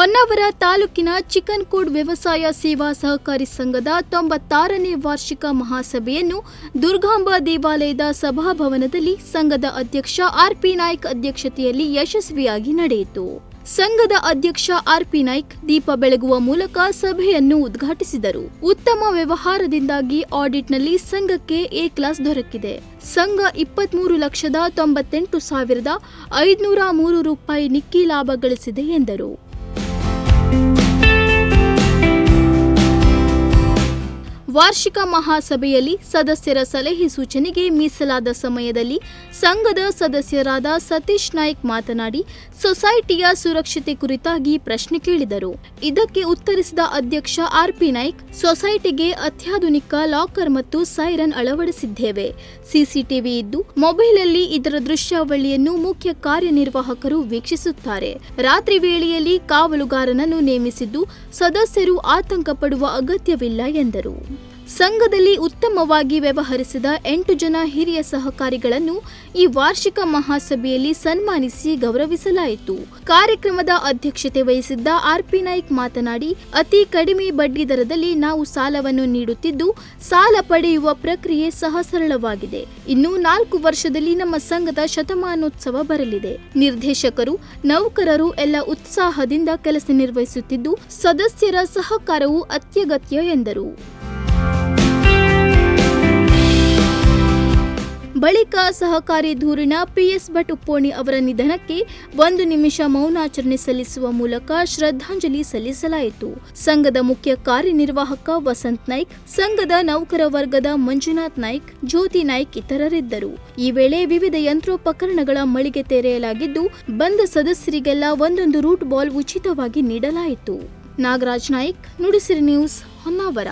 ಹೊನ್ನಾವರ ತಾಲೂಕಿನ chicken code ವ್ಯವಸಾಯ ಸೇವಾ ಸಹಕಾರಿ ಸಂಘದ ತೊಂಬತ್ತಾರನೇ ವಾರ್ಷಿಕ ಮಹಾಸಭೆಯನ್ನು ದುರ್ಗಾಂಬಾ ದೇವಾಲಯದ ಸಭಾಭವನದಲ್ಲಿ ಸಂಘದ ಅಧ್ಯಕ್ಷ ಆರ್ಪಿ ನಾಯ್ಕ್ ಅಧ್ಯಕ್ಷತೆಯಲ್ಲಿ ಯಶಸ್ವಿಯಾಗಿ ನಡೆಯಿತು. ಸಂಘದ ಅಧ್ಯಕ್ಷ ಆರ್ಪಿ ನಾಯ್ಕ್ ದೀಪ ಬೆಳಗುವ ಮೂಲಕ ಸಭೆಯನ್ನು ಉದ್ಘಾಟಿಸಿದರು. ಉತ್ತಮ ವ್ಯವಹಾರದಿಂದಾಗಿ ಆಡಿಟ್ನಲ್ಲಿ ಸಂಘಕ್ಕೆ ಎ ಕ್ಲಾಸ್ ದೊರಕಿದೆ. ಸಂಘ ಇಪ್ಪತ್ಮೂರು ಲಕ್ಷದ ತೊಂಬತ್ತೆಂಟು ಸಾವಿರದ ಐದುನೂರ ಮೂರು ರೂಪಾಯಿ ನಿಕ್ಕಿ ಲಾಭ ಗಳಿಸಿದೆ ಎಂದರು. ವಾರ್ಷಿಕ ಮಹಾಸಭೆಯಲ್ಲಿ ಸದಸ್ಯರ ಸಲಹೆ ಸೂಚನೆಗೆ ಮೀಸಲಾದ ಸಮಯದಲ್ಲಿ ಸಂಘದ ಸದಸ್ಯರಾದ ಸತೀಶ್ ನಾಯ್ಕ್ ಮಾತನಾಡಿ, ಸೊಸೈಟಿಯ ಸುರಕ್ಷತೆ ಕುರಿತಾಗಿ ಪ್ರಶ್ನೆ ಕೇಳಿದರು. ಇದಕ್ಕೆ ಉತ್ತರಿಸಿದ ಅಧ್ಯಕ್ಷ ಆರ್ಪಿ ನಾಯ್ಕ್, ಸೊಸೈಟಿಗೆ ಅತ್ಯಾಧುನಿಕ ಲಾಕರ್ ಮತ್ತು ಸೈರನ್ ಅಳವಡಿಸಿದ್ದೇವೆ. ಸಿಸಿಟಿವಿ ಇದ್ದು, ಮೊಬೈಲಲ್ಲಿ ಇದರ ದೃಶ್ಯಾವಳಿಯನ್ನು ಮುಖ್ಯ ಕಾರ್ಯನಿರ್ವಾಹಕರು ವೀಕ್ಷಿಸುತ್ತಾರೆ. ರಾತ್ರಿ ವೇಳೆಯಲ್ಲಿ ಕಾವಲುಗಾರನನ್ನು ನೇಮಿಸಿದ್ದು, ಸದಸ್ಯರು ಆತಂಕ ಪಡುವ ಅಗತ್ಯವಿಲ್ಲ ಎಂದರು. ಸಂಘದಲ್ಲಿ ಉತ್ತಮವಾಗಿ ವ್ಯವಹರಿಸಿದ ಎಂಟು ಜನ ಹಿರಿಯ ಸಹಕಾರಿಗಳನ್ನು ಈ ವಾರ್ಷಿಕ ಮಹಾಸಭೆಯಲ್ಲಿ ಸನ್ಮಾನಿಸಿ ಗೌರವಿಸಲಾಯಿತು. ಕಾರ್ಯಕ್ರಮದ ಅಧ್ಯಕ್ಷತೆ ವಹಿಸಿದ್ದ ಆರ್ಪಿ ನಾಯ್ಕ್ ಮಾತನಾಡಿ, ಅತಿ ಕಡಿಮೆ ಬಡ್ಡಿ ದರದಲ್ಲಿ ನಾವು ಸಾಲವನ್ನು ನೀಡುತ್ತಿದ್ದು, ಸಾಲ ಪಡೆಯುವ ಪ್ರಕ್ರಿಯೆ ಸಹ ಸರಳವಾಗಿದೆ. ಇನ್ನು ನಾಲ್ಕು ವರ್ಷದಲ್ಲಿ ನಮ್ಮ ಸಂಘದ ಶತಮಾನೋತ್ಸವ ಬರಲಿದೆ. ನಿರ್ದೇಶಕರು, ನೌಕರರು ಎಲ್ಲ ಉತ್ಸಾಹದಿಂದ ಕೆಲಸ ನಿರ್ವಹಿಸುತ್ತಿದ್ದು, ಸದಸ್ಯರ ಸಹಕಾರವು ಅತ್ಯಗತ್ಯ ಎಂದರು. ಬಳಿಕ ಸಹಕಾರಿ ಧೂರಿನ ಪಿಎಸ್ ಭಟ್ ಉಪ್ಪೋಣಿ ಅವರ ನಿಧನಕ್ಕೆ ಒಂದು ನಿಮಿಷ ಮೌನಾಚರಣೆ ಸಲ್ಲಿಸುವ ಮೂಲಕ ಶ್ರದ್ಧಾಂಜಲಿ ಸಲ್ಲಿಸಲಾಯಿತು. ಸಂಘದ ಮುಖ್ಯ ಕಾರ್ಯನಿರ್ವಾಹಕ ವಸಂತ್ ನಾಯ್ಕ್, ಸಂಘದ ನೌಕರ ವರ್ಗದ ಮಂಜುನಾಥ್ ನಾಯ್ಕ್, ಜ್ಯೋತಿ ನಾಯ್ಕ್ ಇತರರಿದ್ದರು. ಈ ವೇಳೆ ವಿವಿಧ ಯಂತ್ರೋಪಕರಣಗಳ ಮಳಿಗೆ ತೆರೆಯಲಾಗಿದ್ದು, ಬಂದ ಸದಸ್ಯರಿಗೆಲ್ಲ ಒಂದೊಂದು ರೂಟ್ ಬಾಲ್ ಉಚಿತವಾಗಿ ನೀಡಲಾಯಿತು. ನಾಗರಾಜ್ ನಾಯ್ಕ್, ನುಡಿಸಿರಿ ನ್ಯೂಸ್ ಹೊನ್ನಾವರ.